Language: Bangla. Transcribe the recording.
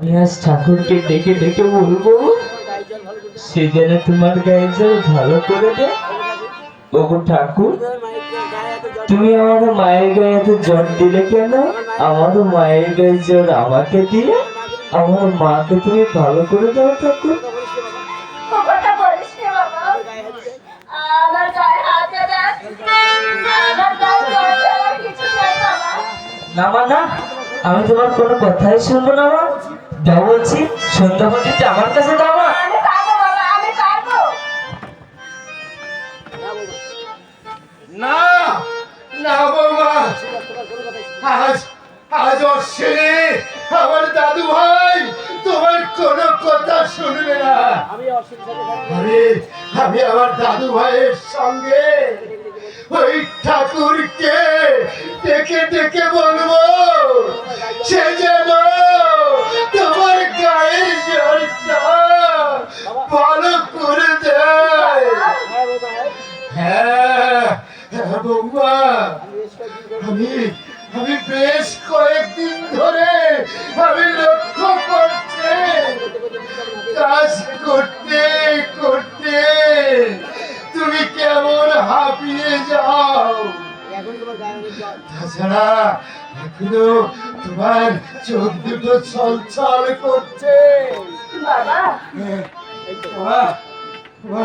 আজ ঠাকুরকে ডেকে ডেকে বলব সে যেন তোমার গায়ে জল ভালো করে দে ওগো ঠাকুর তুমি আমার মায়ের গায়ে এত জ্বর দিলে কেন? আমার মায়ের গায়ে জ্বর আমাকে দিয়ে আমার মাকে তুমি ভালো করে দাও ঠাকুর। না মা না আমি তোমার কোনো কথাই শুনব না মা। দাও বলছি সন্ধ্যা পর্যন্ত আমার কাছে দাও মা আমি পারব বাবা আমি পারব না না বৌমা। আজ আজ অশ্বিনী আমার দাদু ভাই তোমার কোনো কথা শুনবে না। আরে আমি আমার দাদু ভাইয়ের সঙ্গে ওই ঠাকুরকে বৌমা আমি আমি বেশ কয়েকদিন ধরে আমি লক্ষ্য করছি কাজ করতে করতে তুমি কেমন হাঁপিয়ে যাও? তাছাড়া এখনও তোমার চোখ দুটো ছলছল করছে। বাবা। হ্যাঁ, বাবা, বাবা,